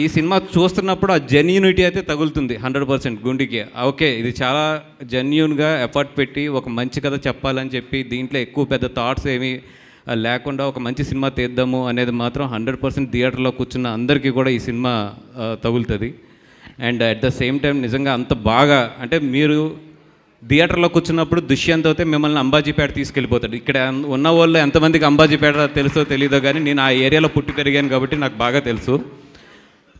ఈ సినిమా చూస్తున్నప్పుడు ఆ జెన్యూనిటీ అయితే తగులుతుంది హండ్రెడ్ పర్సెంట్ గుండెకి. ఓకే ఇది చాలా జెన్యూన్గా ఎఫర్ట్ పెట్టి ఒక మంచి కథ చెప్పాలని చెప్పి దీంట్లో ఎక్కువ పెద్ద థాట్స్ ఏమి లేకుండా ఒక మంచి సినిమా తీద్దాము అనేది మాత్రం హండ్రెడ్ పర్సెంట్ థియేటర్లో కూర్చున్న అందరికీ కూడా ఈ సినిమా తగులుతుంది. And at the same time నిజంగా అంత బాగా అంటే మీరు థియేటర్లో కూర్చున్నప్పుడు దుష్యంత్ అయితే మిమ్మల్ని అంబాజీపేట తీసుకెళ్ళిపోతాడు. ఇక్కడ ఉన్న వాళ్ళు ఎంతమందికి అంబాజీపేట తెలుసో తెలియదో కానీ నేను ఆ ఏరియాలో పుట్టి పెరిగాను కాబట్టి నాకు బాగా తెలుసు.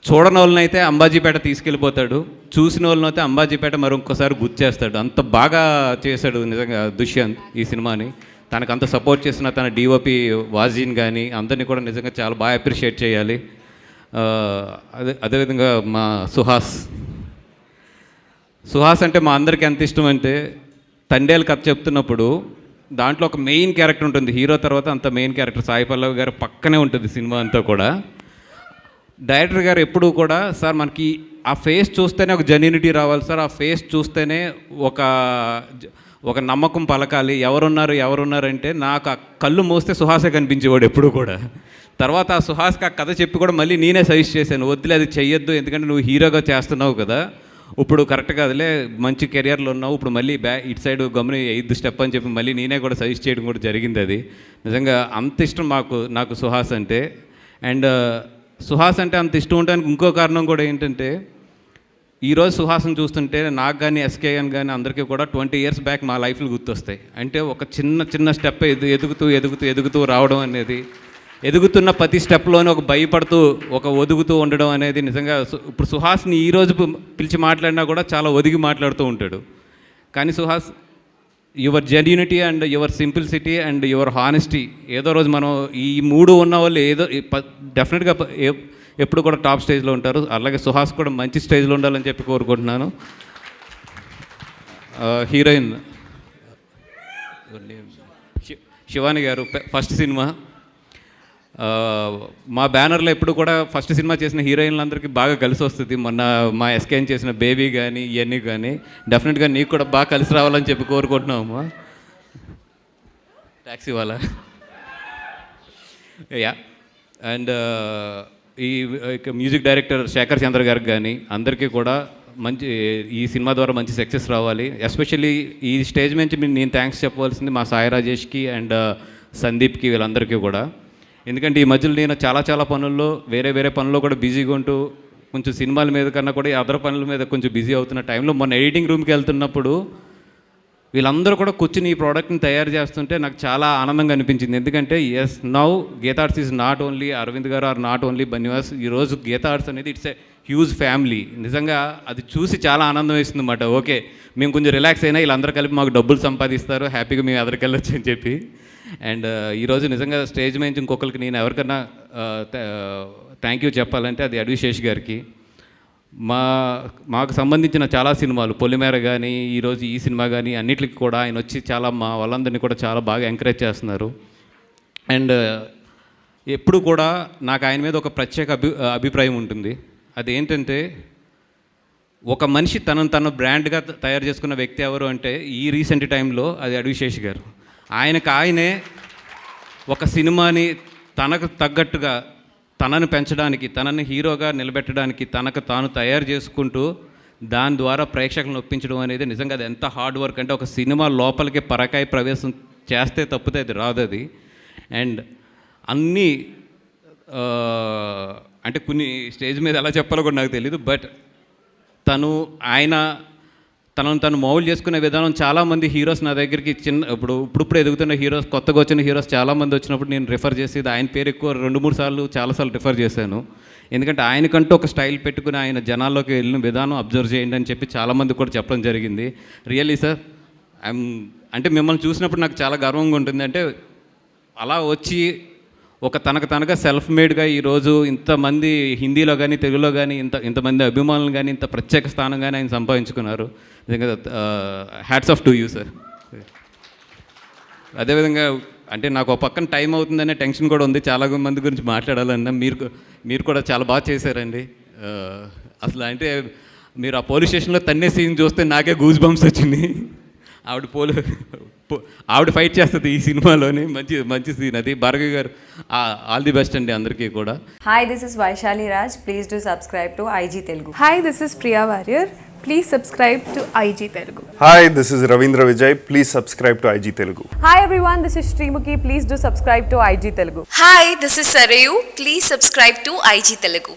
చూడని వాళ్ళనైతే అంబాజీపేట తీసుకెళ్ళిపోతాడు చూసిన వాళ్ళని అయితే అంబాజీపేట మరొకసారి గుర్తు చేస్తాడు. అంత బాగా చేశాడు నిజంగా దుష్యంత్ ఈ సినిమాని. తనకు అంత సపోర్ట్ చేసిన తన డిఓపి వాజీన్ కానీ అందరినీ కూడా నిజంగా చాలా బాగా అప్రిషియేట్ చేయాలి. అదే అదేవిధంగా మా సుహాస్. సుహాస్ అంటే మా అందరికీ ఎంత ఇష్టం అంటే తండేలు కథ చెప్తున్నప్పుడు దాంట్లో ఒక మెయిన్ క్యారెక్టర్ ఉంటుంది. హీరో తర్వాత అంత మెయిన్ క్యారెక్టర్ సాయి పల్లవి గారు పక్కనే ఉంటుంది సినిమా అంతా కూడా. డైరెక్టర్ గారు ఎప్పుడూ కూడా సార్ మనకి ఆ ఫేస్ చూస్తేనే ఒక జెన్యూనిటీ రావాలి సార్. ఆ ఫేస్ చూస్తేనే ఒక ఒక నమ్మకం పలకాలి. ఎవరున్నారు ఎవరున్నారు అంటే నాకు ఆ కళ్ళు మోస్తే సుహాసే కనిపించేవాడు ఎప్పుడు కూడా. తర్వాత ఆ సుహాస్కి ఆ కథ చెప్పి కూడా మళ్ళీ నేనే సజెస్ట్ చేశాను. వద్దులే అది చెయ్యొద్దు. ఎందుకంటే నువ్వు హీరోగా చేస్తున్నావు కదా. ఇప్పుడు కరెక్ట్ కాదులే మంచి కెరియర్లో ఉన్నావు. ఇప్పుడు మళ్ళీ బ్యా ఇటు సైడ్ గమని ఐదు స్టెప్ అని చెప్పి మళ్ళీ నేనే కూడా సజెస్ట్ చేయడం కూడా జరిగింది అది. నిజంగా అంత ఇష్టం మాకు నాకు సుహాస్ అంటే. అండ్ సుహాస్ అంటే అంత ఇష్టం ఉండడానికి ఇంకో కారణం కూడా ఏంటంటే ఈరోజు సుహాస్ని చూస్తుంటే నాకు కానీ ఎస్కేఎన్ కానీ అందరికీ కూడా ట్వంటీ ఇయర్స్ బ్యాక్ మా లైఫ్లో గుర్తొస్తాయి. అంటే ఒక చిన్న చిన్న స్టెప్ ఎదు ఎదుగుతూ ఎదుగుతూ ఎదుగుతూ రావడం అనేది ఎదుగుతున్న ప్రతి స్టెప్లోనే ఒక భయపడుతూ ఒక ఒదుగుతూ ఉండడం అనేది నిజంగా ఇప్పుడు సుహాస్ని ఈ రోజు పిలిచి మాట్లాడినా కూడా చాలా ఒదిగి మాట్లాడుతూ ఉంటాడు. కానీ Suhas your genuinity and your simplicity and your honesty. ఏదో రోజు మనం ఈ మూడు ఉన్న వాళ్ళు ఏదో డెఫినెట్గా ఎప్పుడు కూడా టాప్ స్టేజ్లో ఉంటారు. అలాగే సుహాస్ కూడా మంచి స్టేజ్లో ఉండాలని చెప్పి కోరుకుంటున్నాను. హీరోయిన్. శివాని గారు ఫస్ట్ సినిమా. మా బ్యానర్లో ఎప్పుడు కూడా ఫస్ట్ సినిమా చేసిన హీరోయిన్లందరికీ బాగా కలిసి వస్తుంది. మొన్న మా ఎస్కేన్ చేసిన బేబీ కానీ ఇవన్నీ కానీ డెఫినెట్గా నీకు కూడా బాగా కలిసి రావాలని చెప్పి కోరుకుంటున్నామమ్మా ట్యాక్సీ వాళ్ళ. యా. అండ్ ఈ మ్యూజిక్ డైరెక్టర్ శేఖర్ చంద్ర గారికి కానీ అందరికీ కూడా మంచి ఈ సినిమా ద్వారా మంచి సక్సెస్ రావాలి. ఎస్పెషల్లీ ఈ స్టేజ్ నుంచి నేను థ్యాంక్స్ చెప్పవలసింది మా సాయి రాజేష్కి అండ్ సందీప్కి వీళ్ళందరికీ కూడా. ఎందుకంటే ఈ మధ్యలో నేను చాలా చాలా పనుల్లో వేరే వేరే పనుల్లో కూడా బిజీగా ఉంటూ కొంచెం సినిమాల మీద కన్నా కూడా ఈ అదర్ పనుల మీద కొంచెం బిజీ అవుతున్న టైంలో మొన్న ఎడిటింగ్ రూమ్కి వెళ్తున్నప్పుడు వీళ్ళందరూ కూడా కూర్చుని ఈ ప్రోడక్ట్ని తయారు చేస్తుంటే నాకు చాలా ఆనందంగా అనిపించింది. ఎందుకంటే as now Geetha Arts is not only Aravind garu are not only Bunny Vas ఈరోజు గీతార్ట్స్ అనేది ఇట్స్ ఎ హ్యూజ్ ఫ్యామిలీ నిజంగా అది చూసి చాలా ఆనందం వేస్తుంది అన్నమాట ఓకే మేము కొంచెం రిలాక్స్ అయినా వీళ్ళందరూ కలిపి మాకు డబ్బులు సంపాదిస్తారు హ్యాపీగా మేము ఎదరికెళ్ళొచ్చు అని చెప్పి. అండ్ ఈరోజు నిజంగా స్టేజ్ మీద ఇంకొకరికి నేను ఎవరికన్నా థ్యాంక్ యూ చెప్పాలంటే అది అడ్విశేష్ గారికి. మా మాకు సంబంధించిన చాలా సినిమాలు పొలిమేర కానీ ఈరోజు ఈ సినిమా కానీ అన్నిటికి కూడా ఆయన వచ్చి చాలా మా వాళ్ళందరినీ కూడా చాలా బాగా ఎంకరేజ్ చేస్తున్నారు. అండ్ ఎప్పుడు కూడా నాకు ఆయన మీద ఒక ప్రత్యేక అభి అభిప్రాయం ఉంటుంది. అదేంటంటే ఒక మనిషి తనను తన బ్రాండ్గా తయారు చేసుకున్న వ్యక్తి ఎవరు అంటే ఈ రీసెంట్ టైంలో అది అడివిశేష్ గారు. ఆయనకు ఆయనే ఒక సినిమాని తనకు తగ్గట్టుగా తనను పెంచడానికి తనని హీరోగా నిలబెట్టడానికి తనకు తాను తయారు చేసుకుంటూ దాని ద్వారా ప్రేక్షకులను ఒప్పించడం అనేది నిజంగా అది ఎంత హార్డ్ వర్క్ అంటే ఒక సినిమా లోపలికి పరకాయ ప్రవేశం చేస్తే తప్పితే అది రాదు అది. అండ్ అన్నీ అంటే కొన్ని స్టేజ్ మీద ఎలా చెప్పాలో కూడా నాకు తెలియదు బట్ తను ఆయన తనను తను మౌలు చేసుకునే విధానం చాలామంది హీరోస్ నా దగ్గరికి చిన్న ఇప్పుడు ఇప్పుడిప్పుడు ఎదుగుతున్న హీరోస్ కొత్తగా వచ్చిన హీరోస్ చాలామంది వచ్చినప్పుడు నేను రిఫర్ చేసి ఇది ఆయన పేరు ఎక్కువ రెండు మూడు సార్లు చాలాసార్లు రిఫర్ చేశాను. ఎందుకంటే ఆయనకంటూ ఒక స్టైల్ పెట్టుకుని ఆయన జనాల్లోకి వెళ్ళిన విధానం అబ్జర్వ్ చేయండి అని చెప్పి చాలామంది కూడా చెప్పడం జరిగింది. రియల్లీ సార్ ఐఎమ్ అంటే మిమ్మల్ని చూసినప్పుడు నాకు చాలా గర్వంగా ఉంటుంది. అంటే అలా వచ్చి ఒక తనకు తనగా సెల్ఫ్ మేడ్గా ఈరోజు ఇంతమంది హిందీలో కానీ తెలుగులో కానీ ఇంత ఇంతమంది అభిమానులు కానీ ఇంత ప్రత్యేక స్థానం కానీ ఆయన సంపాదించుకున్నారు. నిజంగా hats off to you sir అదేవిధంగా అంటే నాకు ఒక పక్కన టైం అవుతుందనే టెన్షన్ కూడా ఉంది. చాలా మంది గురించి మాట్లాడాలన్నా మీరు మీరు కూడా చాలా బాగా చేశారండి. అసలు అంటే మీరు ఆ పోలీస్ స్టేషన్లో తన్నే సీన్ చూస్తే నాకే గూజ్ బంప్స్ వచ్చింది. ఆవిడ పోలో ఆవిడ ఫైట్ చేస్తుంది ఈ సినిమాలోనే. మంచి మంచి సీన్ అది. భార్గ గారు ఆల్ ది బెస్ట్ అండి అందరికీ కూడా. Hi this is Vaishali Raj please do subscribe to IG Telugu hi this is Priya Warrier please subscribe to IG Telugu hi this is Ravindra Vijay please subscribe to IG Telugu hi everyone this is Sreemukhi please do subscribe to IG Telugu hi this is Sarayu please subscribe to IG Telugu